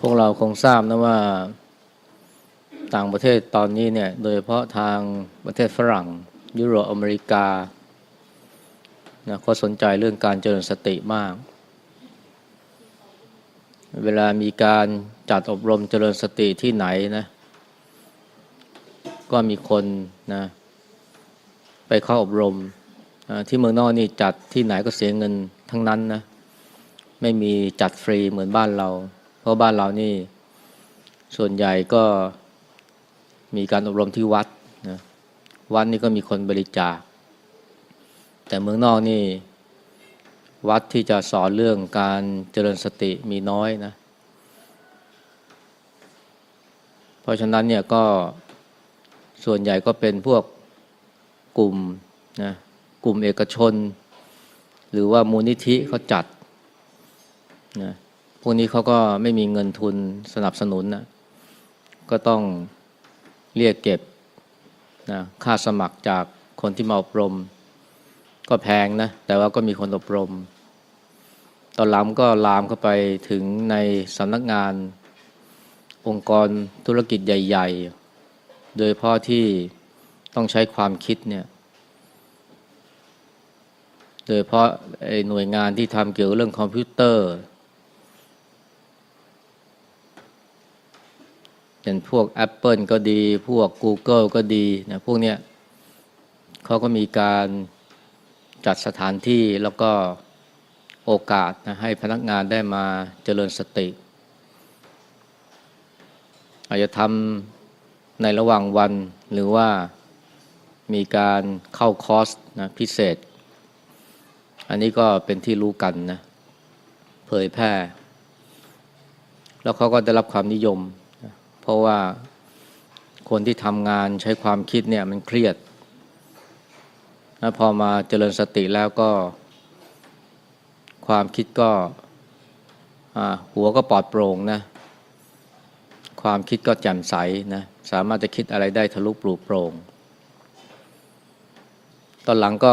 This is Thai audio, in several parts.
พวกเราคงทราบนะว่าต่างประเทศตอนนี้เนี่ยโดยเฉพาะทางประเทศฝรั่ง ยุโรปอเมริกานะเขาสนใจเรื่องการเจริญสติมาก เวลามีการจัดอบรมเจริญสติที่ไหนนะก็มีคนนะไปเข้าอบรมที่เมืองนอกนี่จัดที่ไหนก็เสียเงินทั้งนั้นนะไม่มีจัดฟรีเหมือนบ้านเรา เพราะบ้านเรานี่ส่วนใหญ่ก็มีการอบรมที่วัดนะวัดนี่ก็มีคนบริจาค แต่เมืองนอกนี่วัดที่จะสอนเรื่องการเจริญสติมีน้อยนะ เพราะฉะนั้นเนี่ยก็ส่วนใหญ่ก็เป็นพวกกลุ่มนะกลุ่มเอกชน หรือว่ามูลนิธิเขาจัดนะ พวกนี้เขาก็ไม่มีเงินทุนสนับสนุนนะก็ต้องเรียกเก็บนะค่าสมัครจากคนที่มาอบรม ก็แพงนะ แต่ว่าก็มีคนอบรม ตอนหลังก็ลามเข้าไปถึงในสำนักงานองค์กรธุรกิจใหญ่ ๆ โดยเฉพาะที่ต้องใช้ความคิดเนี่ย โดยเฉพาะไอ้หน่วยงานที่ทำเกี่ยวกับเรื่องคอมพิวเตอร์ อย่างพวก Apple ก็ดี พวก Google ก็ดีนะพวกเนี้ยเขาก็มีการจัดสถานที่แล้วก็โอกาสนะให้พนักงานได้มาเจริญสติ อาจจะทำในระหว่างวันหรือว่ามีการเข้าคอร์สนะพิเศษ อันนี้ก็เป็นที่รู้กันนะเผยแพร่ แล้วเขาก็ได้รับความนิยม ราะว่าคนที่ทำงานใช้ความคิดเนี่ยมันเครียดนะพอมาเจริญสติแล้วก็ ความคิดก็หัวก็ปลอดโปร่งนะ ความคิดก็แจ่มใสนะ สามารถจะคิดอะไรได้ทะลุปลุกโปร่ง ตอนหลังก็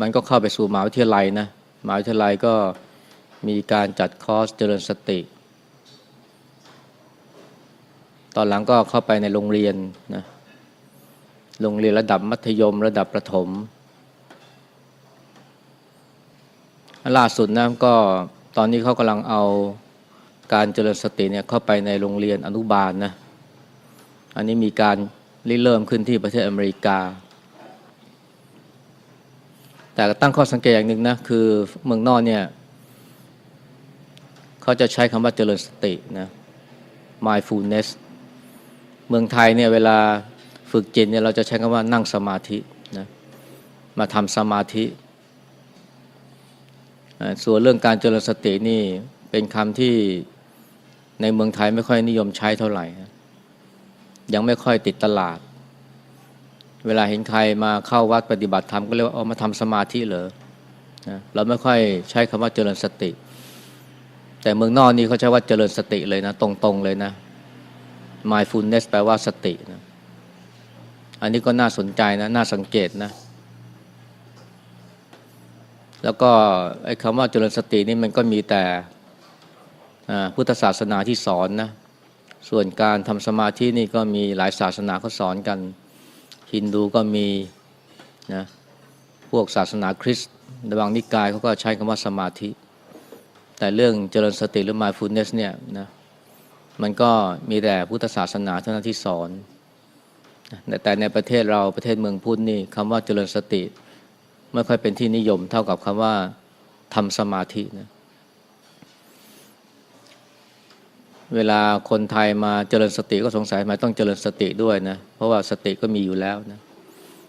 มันก็เข้าไปสู่มหาวิทยาลัยนะมหาวิทยาลัยก็มีการจัดคอร์สเจริญสติ ตอนหลังก็เข้าไปในโรงเรียนนะโรงเรียนระดับมัธยม ระดับประถม ล่าสุดนะก็ตอนนี้เขากำลังเอาการเจริญสติเนี่ยเข้าไปในโรงเรียนอนุบาลนะอันนี้มีการริเริ่มขึ้นที่ประเทศอเมริกา แต่ตั้งข้อสังเกตอย่างหนึ่งนะคือเมืองนอกเนี่ยเขาจะใช้คำว่าเจริญสตินะ mindfulness เมืองไทยเนี่ยเวลาฝึกจิตเนี่ยเราจะใช้คำว่านั่งสมาธินะมาทำสมาธิ ส่วนเรื่องการเจริญสตินี่เป็นคำที่ในเมืองไทยไม่ค่อยนิยมใช้เท่าไหร่ ยังไม่ค่อยติดตลาด เวลาเห็นใครมาเข้าวัดปฏิบัติธรรมก็เรียกว่าเอามาทำสมาธิเหรอนะเราไม่ค่อยใช้คำว่าเจริญสติ แต่เมืองนอกนี่เขาใช้ว่าเจริญสติเลยนะ ตรงๆเลยนะ mindfulness แปลว่าสตินะอันนี้ก็น่าสนใจนะ น่าสังเกตนะ แล้วก็ไอ้คำว่าเจริญสตินี่มันก็มีแต่พุทธศาสนาที่สอนนะ ส่วนการทำสมาธินี่ก็มีหลายศาสนาเขาสอนกัน ฮินดูก็มีนะพวกศาสนาคริสต์ในบางนิกายเขาก็ใช้คำว่าสมาธิ แต่เรื่องเจริญสติหรือ mindfulness เนี่ยนะ มันก็มีแต่พุทธศาสนาเท่านั้นที่สอน แต่ในประเทศเราประเทศเมืองพุทธนี่คำว่าเจริญสติ ไม่ค่อยเป็นที่นิยมเท่ากับคำว่าทำสมาธินะเวลาคนไทยมาเจริญสติก็สงสัยทำไมต้องเจริญสติด้วยนะ เพราะว่าสติก็มีอยู่แล้วนะ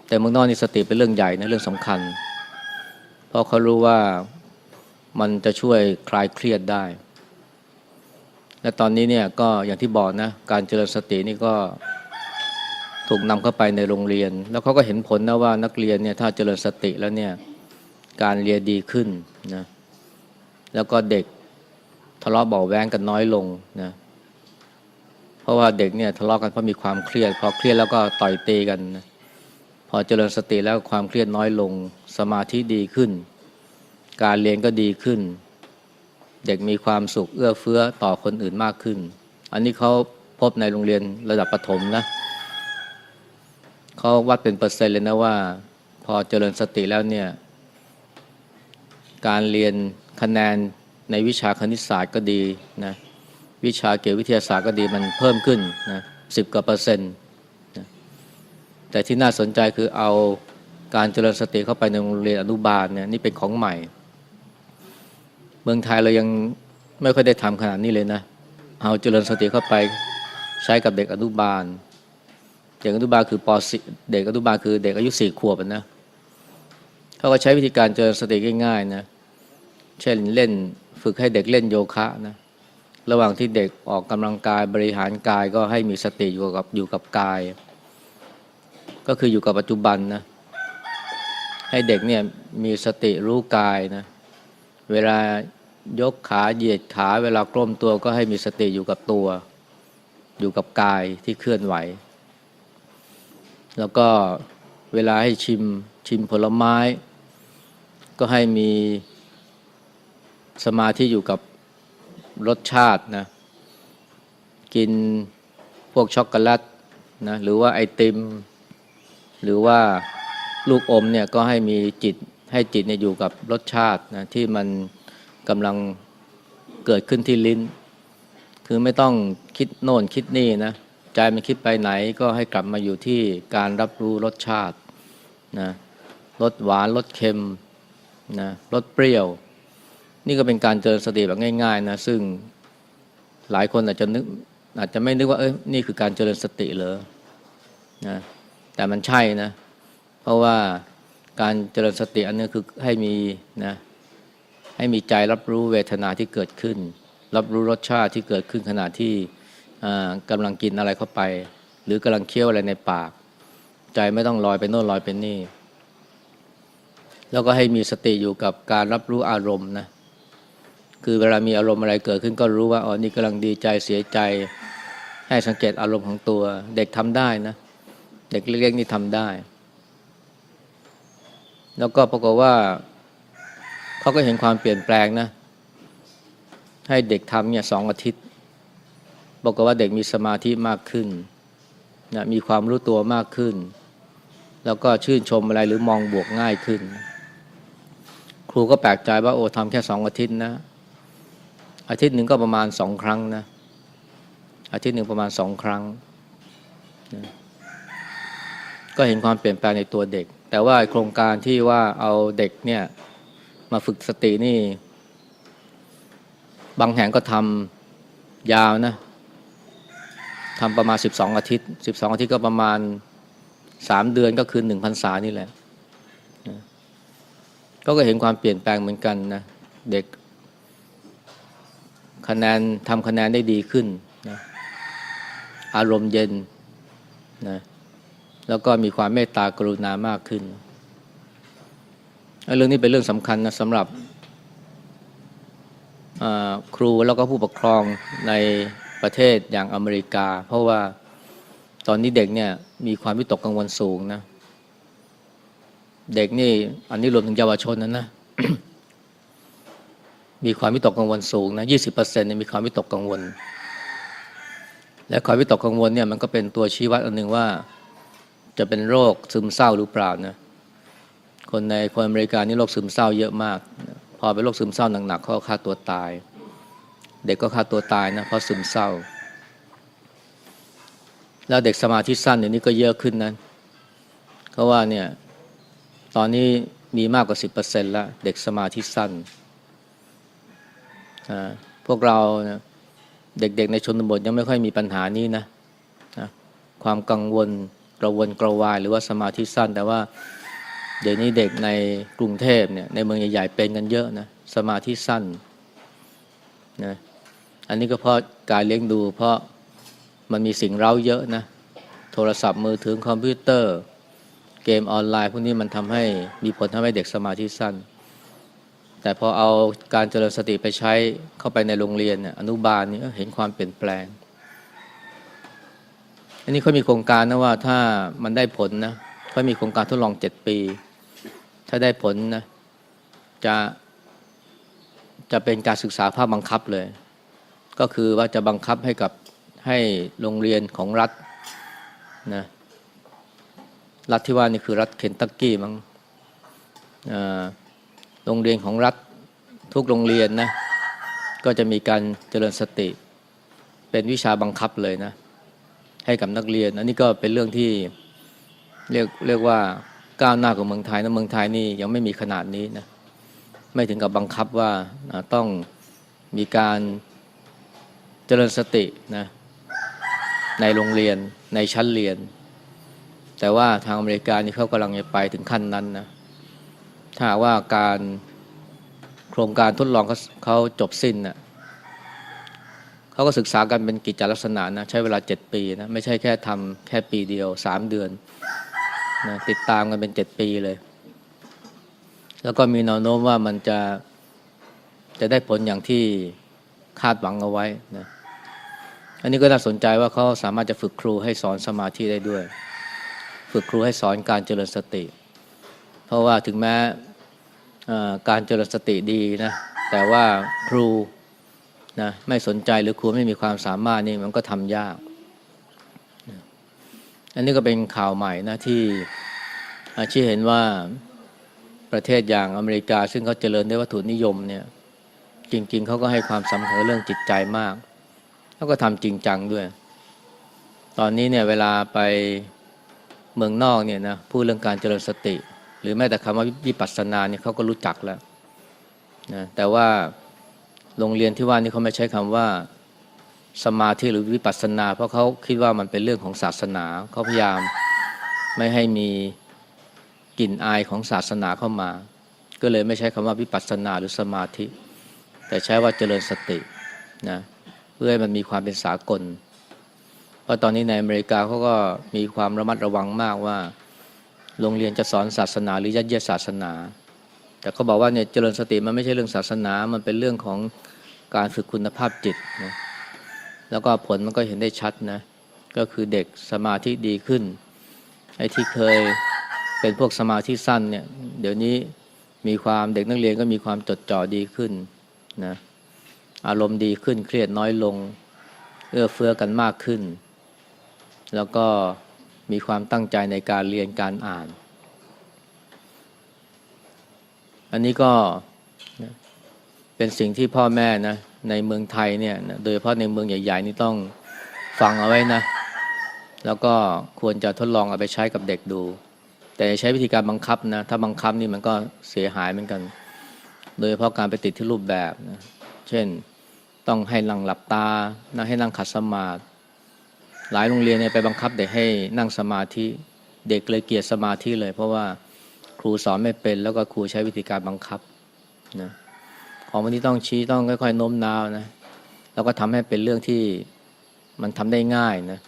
แต่เมืองนอกนี่สติเป็นเรื่องใหญ่นะเรื่องสำคัญ เพราะเขารู้ว่ามันจะช่วยคลายเครียดได้ และตอนนี้เนี่ยก็อย่างที่บอกนะการเจริญสตินี่ก็ถูกนำเข้าไปในโรงเรียน แล้วเขาก็เห็นผลนะว่านักเรียนเนี่ยถ้าเจริญสติแล้วเนี่ยการเรียนดีขึ้นนะแล้วก็เด็กทะเลาะเบาแวงกันน้อยลงนะเพราะว่าเด็กเนี่ยทะเลาะกันเพราะมีความเครียด พอเครียดแล้วก็ต่อยตีกันนะพอเจริญสติแล้วความเครียดน้อยลง สมาธิดีขึ้น การเรียนก็ดีขึ้น เด็กมีความสุขเอื้อเฟื้อต่อคนอื่นมากขึ้น อันนี้เขาพบในโรงเรียนระดับประถมนะเขาวัดเป็นเปอร์เซ็นต์เลยนะว่า พอเจริญสติแล้วเนี่ย การเรียนคะแนนในวิชาคณิตศาสตร์ก็ดีนะวิชาเกี่ยววิทยาศาสตร์ก็ดีมันเพิ่มขึ้นนะสิบกว่าเปอร์เซ็นต์นะแต่ที่น่าสนใจคือเอาการเจริญสติเข้าไปในโรงเรียนอนุบาลเนี่ยนี่เป็นของใหม่ เมืองไทยเรายังไม่ค่อยได้ทำขนาดนี้เลยนะ เอาเจริญสติเข้าไปใช้กับเด็กอนุบาล เด็กอนุบาลคือปสเด็กอนุบาลคือเด็กอายุสี่ขวบนะเขาก็ใช้วิธีการเจริญสติง่ายๆนะ เช่นเล่นฝึกให้เด็กเล่นโยคะนะระหว่างที่เด็กออกกำลังกายบริหารกายก็ให้มีสติอยู่กับอยู่กับกาย ก็คืออยู่กับปัจจุบันนะให้เด็กเนี่ยมีสติรู้กายนะเวลา ยกขาเหยียดขาเวลากล้มตัวก็ให้มีสติอยู่กับตัว อยู่กับกายที่เคลื่อนไหว แล้วก็เวลาให้ชิมชิมผลไม้ ก็ให้มีสมาธิอยู่กับรสชาตินะกินพวกช็อกโกแลตนะหรือว่าไอติม หรือว่าลูกอมเนี่ยก็ให้มีจิตให้จิตเนี่ยอยู่กับรสชาตินะที่มัน กำลังเกิดขึ้นที่ลิ้น คือไม่ต้องคิดโน่นคิดนี่นะ ใจมันคิดไปไหนก็ให้กลับมาอยู่ที่การรับรู้รสชาตินะรสหวานรสเค็มนะรสเปรี้ยว นี่ก็เป็นการเจริญสติแบบง่ายๆนะซึ่งหลายคนอาจจะนึกอาจจะไม่นึกว่าเอ้ยนี่คือการเจริญสติเลยนะแต่มันใช่นะ เพราะว่าการเจริญสติอันนี้คือให้มีนะ ให้มีใจรับรู้เวทนาที่เกิดขึ้น รับรู้รสชาติที่เกิดขึ้นขณะที่กำลังกินอะไรเข้าไป หรือกำลังเคี้ยวอะไรในปาก ใจไม่ต้องลอยไปโน่นลอยไปนี่ แล้วก็ให้มีสติอยู่กับการรับรู้อารมณ์นะคือเวลามีอารมณ์อะไรเกิดขึ้นก็รู้ว่าอ๋อนี่กำลังดีใจเสียใจ ให้สังเกตอารมณ์ของตัว เด็กทำได้นะ เด็กเล็กๆนี่ทำได้ แล้วก็ปรากฏว่า เขาก็เห็นความเปลี่ยนแปลงนะ ให้เด็กทำเนี่ยสองอาทิตย์ บอกว่าเด็กมีสมาธิมากขึ้นนะมีความรู้ตัวมากขึ้น แล้วก็ชื่นชมอะไรหรือมองบวกง่ายขึ้น ครูก็แปลกใจว่าโอ้ทำแค่สองอาทิตย์นะ อาทิตย์หนึ่งก็ประมาณสองครั้งนะ อาทิตย์หนึ่งประมาณสองครั้งนะก็เห็นความเปลี่ยนแปลงในตัวเด็ก แต่ว่าโครงการที่ว่าเอาเด็กเนี่ย มาฝึกสตินี่ บางแห่งก็ทำยาวนะทำประมาณสิบสองอาทิตย์สิบสองอาทิตย์ก็ประมาณสามเดือนก็คือหนึ่งพันษานี่แหละก็ก็เห็นความเปลี่ยนแปลงเหมือนกันนะ เด็กคะแนนทำคะแนนได้ดีขึ้นนะอารมณ์เย็นนะแล้วก็มีความเมตตากรุณามากขึ้น เรื่องนี้เป็นเรื่องสำคัญนะสำหรับครูแล้วก็ผู้ปกครองในประเทศอย่างอเมริกา เพราะว่าตอนนี้เด็กเนี่ยมีความวิตกกังวลสูงนะ เด็กนี่อันนี้รวมถึงเยาวชนนั้นนะมีความวิตกกังวลสูงนะยี่สิบเปอร์เซ็นต์มีความวิตกกังวล และความวิตกกังวลเนี่ยมันก็เป็นตัวชี้วัดอันหนึ่งว่า จะเป็นโรคซึมเศร้าหรือเปล่านะ คนในคนอเมริกานี่โรคซึมเศร้าเยอะมาก พอเป็นโรคซึมเศร้าหนักๆเขาฆ่าตัวตาย เด็กก็ฆ่าตัวตายนะเพราะซึมเศร้า แล้วเด็กสมาธิสั้นเดี๋ยวนี้ก็เยอะขึ้นนะเพราะว่าเนี่ยตอนนี้มีมากกว่าสิบเปอร์เซ็นต์แล้วเด็กสมาธิสั้นพวกเราเด็กๆในชนบทยังไม่ค่อยมีปัญหานี้นะความกังวลกระวนกระวายหรือว่าสมาธิสั้น แต่ว่า เดี๋ยวนี้เด็กในกรุงเทพเนี่ยในเมืองใหญ่ๆเป็นกันเยอะนะสมาธิสั้นนะอันนี้ก็เพราะการเลี้ยงดู เพราะมันมีสิ่งเร้าเยอะนะโทรศัพท์มือถือคอมพิวเตอร์ เกมออนไลน์ พวกนี้มันทำให้มีผลทำให้เด็กสมาธิสั้น แต่พอเอาการเจริญสติไปใช้เข้าไปในโรงเรียนอนุบาลนี่เห็นความเปลี่ยนแปลง อันนี้เขามีโครงการนะว่าถ้ามันได้ผลนะเขามีโครงการทดลองเจ็ดปี ถ้าได้ผลนะจะจะเป็นการศึกษาภาคบังคับเลย ก็คือว่าจะบังคับให้กับให้โรงเรียนของรัฐนะรัฐที่ว่านี่คือรัฐเคนตักกี้มั้งโรงเรียนของรัฐทุกโรงเรียนนะก็จะมีการเจริญสติ เป็นวิชาบังคับเลยนะให้กับนักเรียนอันนี้ก็เป็นเรื่องที่เรียกเรียกว่า ก้าวหน้ากว่าเมืองไทยนะเมืองไทยนี่ยังไม่มีขนาดนี้นะไม่ถึงกับบังคับว่าต้องมีการเจริญสตินะในโรงเรียนในชั้นเรียน แต่ว่าทางอเมริกานี่เขากำลังจะไปถึงขั้นนั้นนะถ้าว่าการโครงการทดลองเขาเขาจบสิ้นนะเขาก็ศึกษากันเป็นกิจจลักษณะนะใช้เวลา7ปีนะไม่ใช่แค่ทำแค่ปีเดียว3เดือน นะติดตามกันเป็น7ปีเลย แล้วก็มีแนวโน้มว่ามันจะจะได้ผลอย่างที่คาดหวังเอาไว้นะอันนี้ก็น่าสนใจว่าเขาสามารถจะฝึกครูให้สอนสมาธิได้ด้วย ฝึกครูให้สอนการเจริญสติ เพราะว่าถึงแม้อ่อการเจริญสติดีนะแต่ว่าครูนะไม่สนใจหรือครูไม่มีความสามารถนี่มันก็ทำยาก อันนี้ก็เป็นข่าวใหม่นะที่อาที่เห็นว่าประเทศอย่างอเมริกา ซึ่งเขาเจริญด้วยวัตถุนิยมเนี่ย จริง ๆเขาก็ให้ความสำคัญเรื่องจิตใจมากแล้วก็ทำจริงจังด้วย ตอนนี้เนี่ยเวลาไปเมืองนอกเนี่ยนะพูดเรื่องการเจริญสติ หรือแม้แต่คำว่าวิปัสสนาเนี่ยเขาก็รู้จักแล้วนะแต่ว่าโรงเรียนที่ว่านี่เขาไม่ใช้คำว่า สมาธิหรือวิปัสสนา เพราะเขาคิดว่ามันเป็นเรื่องของศาสนาเขาพยายามไม่ให้มีกลิ่นอายของศาสนาเข้ามา ก็เลยไม่ใช้คำว่าวิปัสสนาหรือสมาธิ แต่ใช้ว่าเจริญสตินะเพื่อให้มันมีความเป็นสากล เพราะตอนนี้ในอเมริกาเขาก็มีความระมัดระวังมากว่าโรงเรียนจะสอนศาสนาหรือยัดเยียดศาสนา แต่เขาบอกว่าเนี่ยเจริญสติมันไม่ใช่เรื่องศาสนา มันเป็นเรื่องของการฝึกคุณภาพจิตนะ แล้วก็ผลมันก็เห็นได้ชัดนะ ก็คือเด็กสมาธิดีขึ้น ไอ้ที่เคยเป็นพวกสมาธิสั้นเนี่ย เดี๋ยวนี้มีความเด็กนักเรียนก็มีความจดจ่อดีขึ้นนะ อารมณ์ดีขึ้นเครียดน้อยลง เอื้อเฟื้อกันมากขึ้น แล้วก็มีความตั้งใจในการเรียนการอ่าน อันนี้ก็เป็นสิ่งที่พ่อแม่นะ ในเมืองไทยเนี่ยโดยเฉพาะในเมืองใหญ่ๆนี่ต้องฟังเอาไว้นะ แล้วก็ควรจะทดลองเอาไปใช้กับเด็กดู แต่ใช้วิธีการบังคับนะ ถ้าบังคับนี่มันก็เสียหายเหมือนกัน โดยเฉพาะการไปติดที่รูปแบบนะเช่นต้องให้นั่งหลับตานะให้นั่งขัดสมาธิหลายโรงเรียนเนี่ยไปบังคับเด็กให้นั่งสมาธิเด็กเลยเกียดสมาธิเลย เพราะว่าครูสอนไม่เป็นแล้วก็ครูใช้วิธีการบังคับนะ ของวันนี้ต้องชี้ต้องค่อยๆโน้มน้าวนะแล้วก็ทำให้เป็นเรื่องที่มันทำได้ง่ายนะ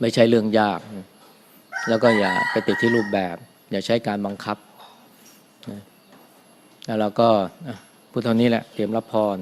ไม่ใช่เรื่องยากนะแล้วก็อย่าไปติดที่รูปแบบ อย่าใช้การบังคับนะแล้วเราก็พูดเท่านี้แหละเตรียมรับพร